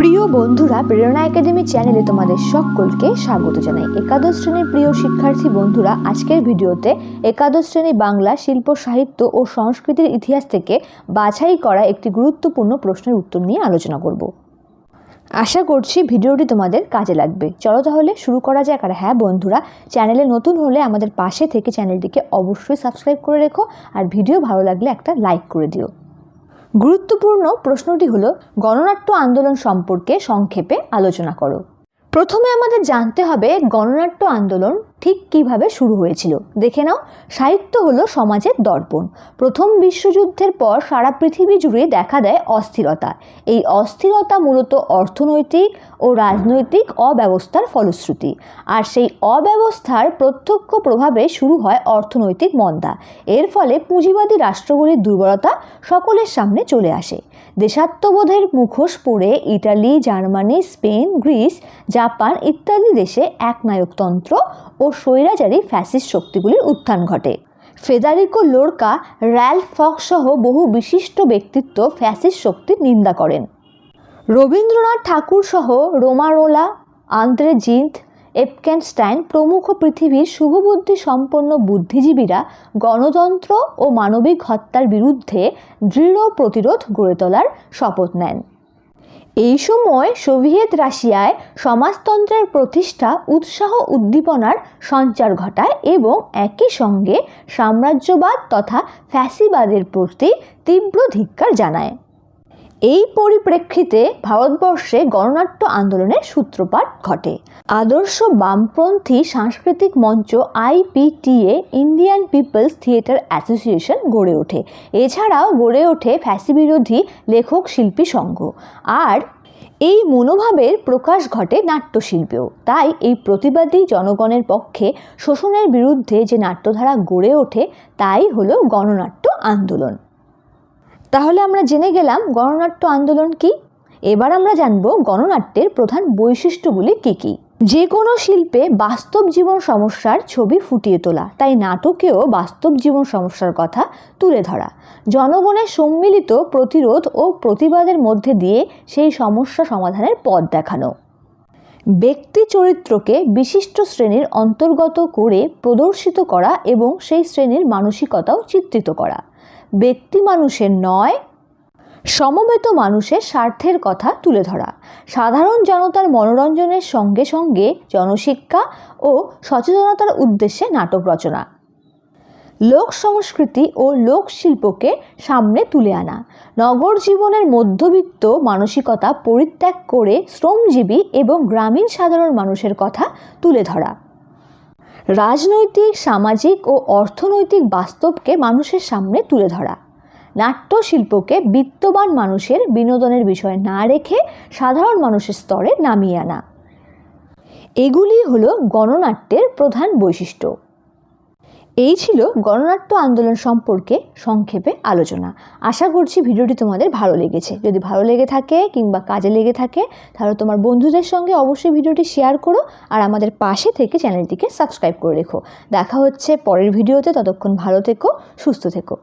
প্রিয় বন্ধুরা, প্রেরণা একাডেমি চ্যানেলে তোমাদের সকলকে স্বাগত জানাই। একাদশ শ্রেণির প্রিয় শিক্ষার্থী বন্ধুরা, আজকের ভিডিওতে একাদশ শ্রেণি বাংলা শিল্প, সাহিত্য ও সংস্কৃতির ইতিহাস থেকে বাছাই করা একটি গুরুত্বপূর্ণ প্রশ্নের উত্তর নিয়ে আলোচনা করব। আশা করছি ভিডিওটি তোমাদের কাজে লাগবে। চলো তাহলে শুরু করা যাক। আর হ্যাঁ বন্ধুরা, চ্যানেলে নতুন হলে আমাদের পাশে থেকে চ্যানেলটিকে অবশ্যই সাবস্ক্রাইব করে রেখো আর ভিডিও ভালো লাগলে একটা লাইক করে দিও। গুরুত্বপূর্ণ প্রশ্নটি হলো, গণনাট্য আন্দোলন সম্পর্কে সংক্ষেপে আলোচনা করো। প্রথমে আমাদের জানতে হবে গণনাট্য আন্দোলন ঠিক কীভাবে শুরু হয়েছিল? দেখে নাও, সাহিত্য হলো সমাজের দর্পণ। প্রথম বিশ্বযুদ্ধের পর সারা পৃথিবী জুড়ে দেখা দেয় অস্থিরতা। এই অস্থিরতা মূলত অর্থনৈতিক ও রাজনৈতিক অব্যবস্থার ফলশ্রুতি। আর সেই অব্যবস্থার প্রত্যক্ষ প্রভাবে শুরু হয় অর্থনৈতিক মন্দা। এর ফলে পুঁজিবাদী রাষ্ট্রগুলির দুর্বলতা সকলের সামনে চলে আসে। দেশাত্মবোধের মুখোশ পরে Italy, Germany, Spain, Greece, Japan ইত্যাদি দেশে একনায়কতন্ত্র ও স্বৈরাচারী ফ্যাসিস্ট শক্তিগুলির উত্থান ঘটে। ফেদারিকো লোরকা র্যাল ফক সহ বহু বিশিষ্ট ব্যক্তিত্ব ফ্যাসিস্ট শক্তির নিন্দা করেন। রবীন্দ্রনাথ ঠাকুর সহ রোমারোলা আন্দ্রে জিন্থ এপকেনস্টাইন প্রমুখ পৃথিবীর শুভবুদ্ধি সম্পন্ন বুদ্ধিজীবীরা গণতন্ত্র ও মানবিক হত্যার বিরুদ্ধে দৃঢ় প্রতিরোধ গড়ে তোলার শপথ নেন। এই সময় সোভিয়েত রাশিয়ায় সমাজতন্ত্রের প্রতিষ্ঠা, উৎসাহ উদ্দীপনার সঞ্চার ঘটায় এবং একই সঙ্গে সাম্রাজ্যবাদ তথা ফ্যাসিবাদের প্রতি তীব্র ধিক্কার জানায়। এই পরিপ্রেক্ষিতে ভারতবর্ষে গণনাট্য আন্দোলনের সূত্রপাত ঘটে। আদর্শ বামপন্থী সাংস্কৃতিক মঞ্চ IPTA Indian People's Theatre Association গড়ে ওঠে। এছাড়াও গড়ে ওঠে ফ্যাসিবিরোধী লেখক শিল্পী সংঘ। আর এই মনোভাবের প্রকাশ ঘটে নাট্যশিল্পেও। তাই এই প্রতিবাদী জনগণের পক্ষে শোষণের বিরুদ্ধে যে নাট্যধারা গড়ে ওঠে, তাই হলো গণনাট্য আন্দোলন। তাহলে আমরা জেনে গেলাম গণনাট্য আন্দোলন কি। এবার আমরা জানব গণনাট্যের প্রধান বৈশিষ্ট্যগুলি কী কী। যে কোনো শিল্পে বাস্তব জীবন সমস্যার ছবি ফুটিয়ে তোলা, তাই নাটকেও বাস্তব জীবন সমস্যার কথা তুলে ধরা। জনগণের সম্মিলিত প্রতিরোধ ও প্রতিবাদের মধ্যে দিয়ে সেই সমস্যা সমাধানের পথ দেখানো। ব্যক্তি চরিত্রকে বিশিষ্ট শ্রেণির অন্তর্গত করে প্রদর্শিত করা এবং সেই শ্রেণির মানসিকতাও চিত্রিত করা। ব্যক্তি মানুষের নয়, সমবেত মানুষের স্বার্থের কথা তুলে ধরা। সাধারণ জনতার মনোরঞ্জনের সঙ্গে সঙ্গে জনশিক্ষা ও সচেতনতার উদ্দেশ্যে নাটক রচনা। লোক সংস্কৃতি ও লোকশিল্পকে সামনে তুলে আনা। নগর জীবনের মধ্যবিত্ত মানসিকতা পরিত্যাগ করে শ্রমজীবী এবং গ্রামীণ সাধারণ মানুষের কথা তুলে ধরা। রাজনৈতিক, সামাজিক ও অর্থনৈতিক বাস্তবকে মানুষের সামনে তুলে ধরা। নাট্যশিল্পকে বিত্তবান মানুষের বিনোদনের বিষয় না রেখে সাধারণ মানুষের স্তরে নামিয়ে আনা। এগুলি হলো গণনাট্যের প্রধান বৈশিষ্ট্য। এই ছিল গণনাট্য আন্দোলন সম্পর্কে সংক্ষেপে আলোচনা। আশা করছি ভিডিওটি তোমাদের ভালো লেগেছে। যদি ভালো লেগে থাকে কিংবা কাজে লেগে থাকে, তাহলে তোমার বন্ধুদের সঙ্গে অবশ্যই ভিডিওটি শেয়ার করো আর আমাদের পাশে থেকে চ্যানেলটিকে সাবস্ক্রাইব করে রেখো। দেখা হচ্ছে পরের ভিডিওতে। ততক্ষণ ভালো থেকো, সুস্থ থেকো।